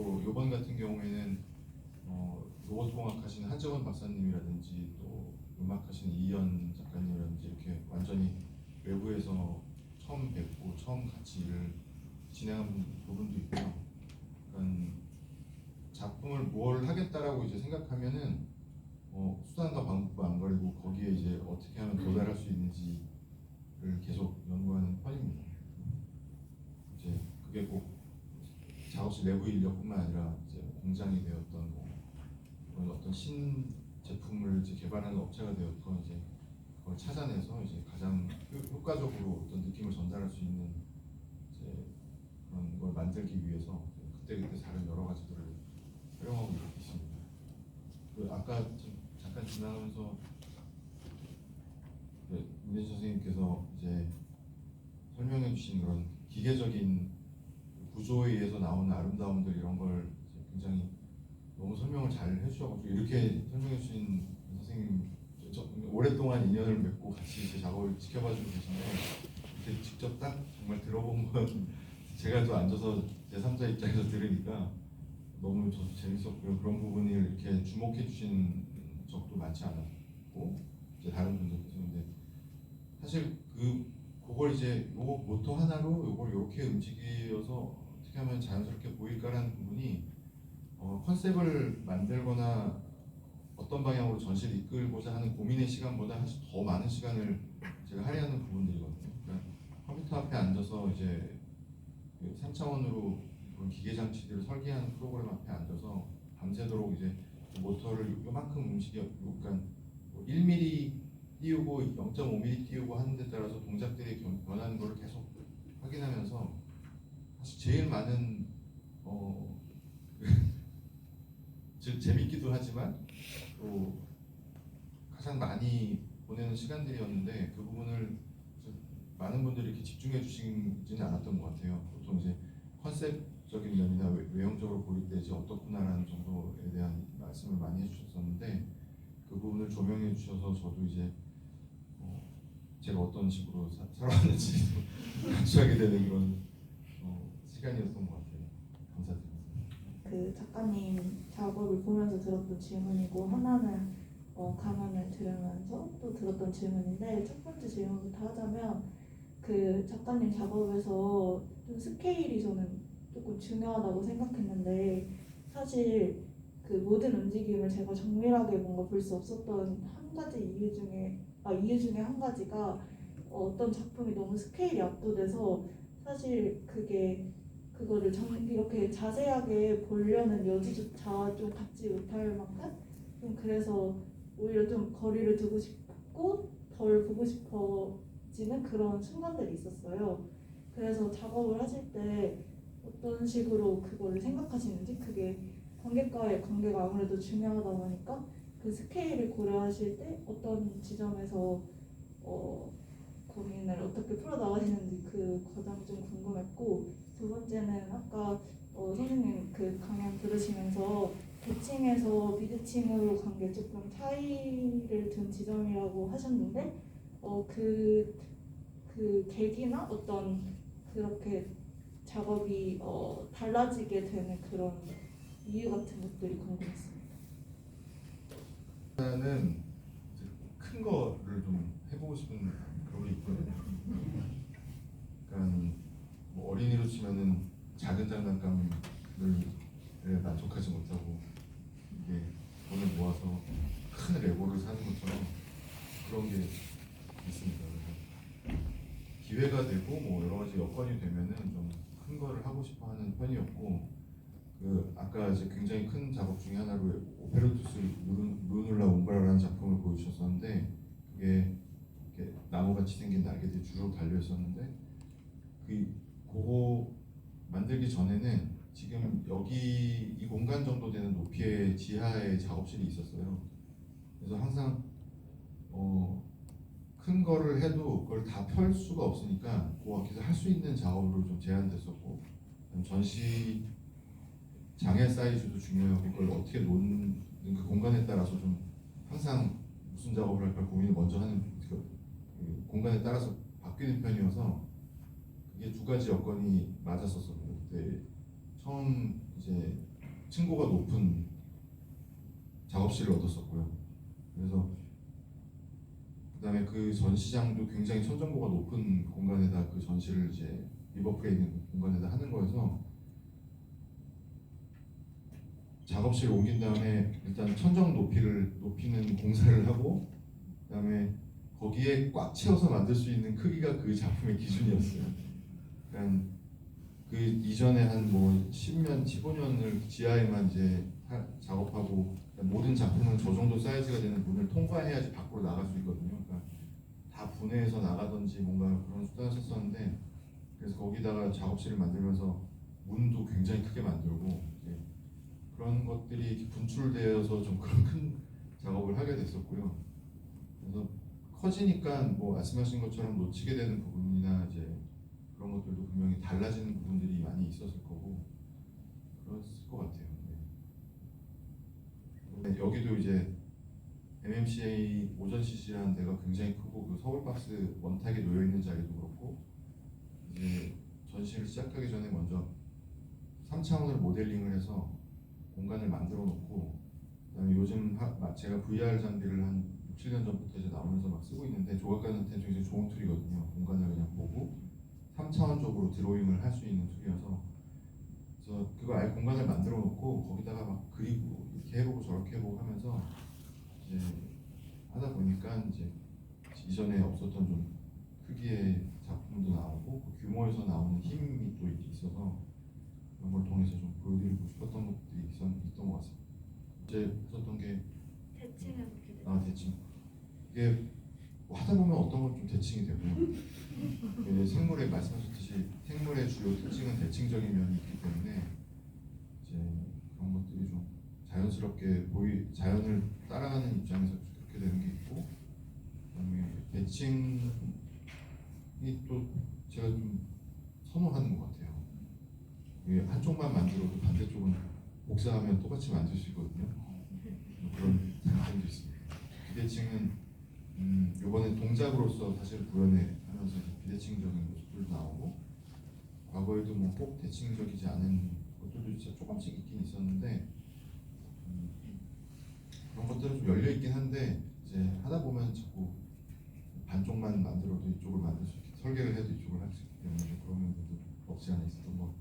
또 이번 같은 경우에는 어, 로봇 공학 하시는 한정원 박사님이라든지 또 음악 하시는 이현 작가님이라든지 이렇게 완전히 외부에서 처음 뵙고 처음 같이 일을 진행한 부분도 있고요. 작품을 뭘 하겠다라고 이제 생각하면은 어, 수단과 방법과 안 가리고 거기에 이제 어떻게 하면 도달할 수 있는지를 계속 연구하는 편입니다. 이제 그게 꼭 작업실 내부 인력뿐만 아니라 이제 공장이 되었던 뭐 어떤 신 제품을 이제 개발하는 업체가 되었건 이제 그걸 찾아내서 이제 가장 효- 효과적으로 어떤 느낌을 전달할 수 있는 이제 그런 걸 만들기 위해서 그때 그때 다른 여러 가지들을 활용하고 있습니다. 그 아까 좀 잠깐 지나가면서 그 문현 선생님께서 이제 설명해 주신 그런 기계적인 구조에 의해서 나오는 아름다움들 이런 걸 굉장히 너무 설명을 잘 해주셔가지고 이렇게 설명해 주신 선생님 저, 오랫동안 인연을 맺고 같이 제 작업을 지켜봐주고 계신데 이렇게 직접 딱 정말 들어본 건 제가 또 앉아서 제3자 입장에서 들으니까 너무 저도 재밌었고요. 그런 부분을 이렇게 주목해 주신 적도 많지 않았고 이제 다른 분들께서 근데 사실 그 그걸 이제 요 모터 하나로 요걸 이렇게 움직여서 어떻게 하면 자연스럽게 보일까라는 부분이 어, 컨셉을 만들거나 어떤 방향으로 전시를 이끌고자 하는 고민의 시간보다 사실 더 많은 시간을 제가 할애하는 부분들이거든요. 그러니까 컴퓨터 앞에 앉아서 이제 그 3차원으로 그런 기계 장치들을 설계하는 프로그램 앞에 앉아서 밤새도록 이제 그 모터를 요만큼 움직여 그러니까 뭐 1mm 띄우고 0.5mm 띄우고 하는 데 따라서 동작들이 변- 변하는 걸 계속 확인하면서 사실 제일 많은 어 즉 재밌기도 하지만 또 가장 많이 보내는 시간들이었는데 그 부분을 좀 많은 분들이 이렇게 집중해 주시지는 않았던 것 같아요. 보통 이제 컨셉적인 면이나 외- 외형적으로 보일 때 이제 어떻구나라는 정도에 대한 말씀을 많이 해주셨었는데 그 부분을 조명해 주셔서 저도 이제 어, 제가 어떤 식으로 사, 살아왔는지 감수하게 되는 그런 어, 시간이었던 것 같아요. 감사드립니다. 그 작가님 작업을 보면서 들었던 질문이고 하나는 어, 강연을 들으면서 또 들었던 질문인데 첫 번째 질문부터 하자면 그 작가님 작업에서 좀 스케일이 저는 조금 중요하다고 생각했는데 사실 그 모든 움직임을 제가 정밀하게 뭔가 볼 수 없었던 한 가지 이유 중에 아 이유 중에 한 가지가 어떤 작품이 너무 스케일이 압도돼서 사실 그게 그거를 정, 이렇게 자세하게 보려는 여지조차 좀 갖지 못할 만큼 좀 그래서 오히려 좀 거리를 두고 싶고 덜 보고 싶어지는 그런 순간들이 있었어요. 그래서 작업을 하실 때 어떤 식으로 그거를 생각하시는지 그게 관객과의 관계가 아무래도 중요하다 보니까 그 스케일을 고려하실 때 어떤 지점에서 어, 고민을 어떻게 풀어 나가시는지 그 과정이 좀 궁금했고 두 번째는 아까 어, 선생님 그 강연 들으시면서 대칭에서 미대칭으로 간 게 조금 차이를 둔 지점이라고 하셨는데 어, 그, 그 계기나 어떤 그렇게 작업이 어, 달라지게 되는 그런 이유 같은 것들이 궁금했습니다. 일단은 큰 거를 좀 해보고 싶은 그런 게 있거든요. 그러니까 뭐 어린이로 치면은 작은 장난감을 만족하지 못하고 이게 돈을 모아서 큰 레고를 사는 것처럼 그런 게 있습니다. 기회가 되고 뭐 여러 가지 여건이 되면은 좀 큰 거를 하고 싶어 하는 편이었고 그 아까 이제 굉장히 큰 작업 중에 하나로 오페르투스 루는- 루눌라 웅바라라는 작품을 보여주셨었는데 그게 나무같이 생긴 날개들이 주로 달려 있었는데 그 그거 만들기 전에는 지금 여기 이 공간 정도 되는 높이의 지하에 작업실이 있었어요. 그래서 항상 어, 큰 거를 해도 그걸 다 펼 수가 없으니까 그 앞에서 할 수 있는 작업으로 좀 제한됐었고 전시 장의 사이즈도 중요하고 그걸 어떻게 놓는 그 공간에 따라서 좀 항상 무슨 작업을 할까 고민을 먼저 하는 그, 그 공간에 따라서 바뀌는 편이어서 그게 두 가지 여건이 맞았었거든요. 그때 처음 이제 층고가 높은 작업실을 얻었었고요. 그래서 그다음에 그 전시장도 굉장히 천정고가 높은 공간에다 그 전시를 이제 리버프에 있는 공간에다 하는 거여서 작업실 옮긴 다음에 일단 천정 높이를 높이는 공사를 하고 그다음에 거기에 꽉 채워서 만들 수 있는 크기가 그 작품의 기준이었어요. 그러니까 그 이전에 한 뭐 10년, 15년을 지하에만 이제 하- 작업하고 모든 작품은 저 정도 사이즈가 되는 문을 통과해야지 밖으로 나갈 수 있거든요. 그러니까 다 분해해서 나가든지 뭔가 그런 수단을 썼었는데 그래서 거기다가 작업실을 만들면서 문도 굉장히 크게 만들고 그런 것들이 분출되어서 좀 그런 큰 작업을 하게 됐었고요. 그래서 커지니까 뭐 말씀하신 것처럼 놓치게 되는 부분이나 이제 그런 것들도 분명히 달라지는 부분들이 많이 있었을 거고 그랬을 것 같아요. 네. 여기도 이제 MMCA 오전 CC라는 데가 굉장히 크고 그 서울 박스 원탁에 놓여 있는 자리도 그렇고 이제 전시를 시작하기 전에 먼저 3차원으로 모델링을 해서 공간을 만들어 놓고 그다음에 요즘 제가 VR 장비를 한 6, 7년 전부터 이제 나오면서 막 쓰고 있는데 조각가한테 굉장히 좋은 툴이거든요. 공간을 그냥 보고 3차원적으로 드로잉을 할 수 있는 툴이어서 그래서 그거 아예 공간을 만들어 놓고 거기다가 막 그리고 이렇게 해보고 저렇게 해보고 하면서 이제 하다 보니까 이제 이전에 없었던 좀 크기의 작품도 나오고 그 규모에서 나오는 힘이 또 있어서 그런 걸 통해서 좀 보여드리고 싶었던 것들이 있었, 있던 것 같습니다. 이제 했었던 게 어떻게 돼요? 아 대칭 이게 뭐 하다 보면 어떤 건 좀 대칭이. 이제 생물의 말씀하셨듯이 생물의 주요 특징은 대칭적인 면이 있기 때문에 이제 그런 것들이 좀 자연스럽게 보이 자연을 따라가는 입장에서 그렇게 되는 게 있고 그다음에 대칭이 또 제가 좀 선호하는 것 같아요. 이게 한쪽만 만들어도 반대쪽은 복사하면 똑같이 만들 수 있거든요. 그런 장점도 있습니다. 비대칭은 음, 이번에 동작으로서 사실 구현해 하면서 이제 비대칭적인 모습들도 나오고 과거에도 뭐 꼭 대칭적이지 않은 것들도 진짜 조금씩 있긴 있었는데 음, 그런 것들은 좀 열려 있긴 한데 이제 하다 보면 자꾸 반쪽만 만들어도 이쪽을 만들 수 있게 설계를 해도 이쪽을 할 수 있기 때문에 그런 면들도 없지 않아 있었던 것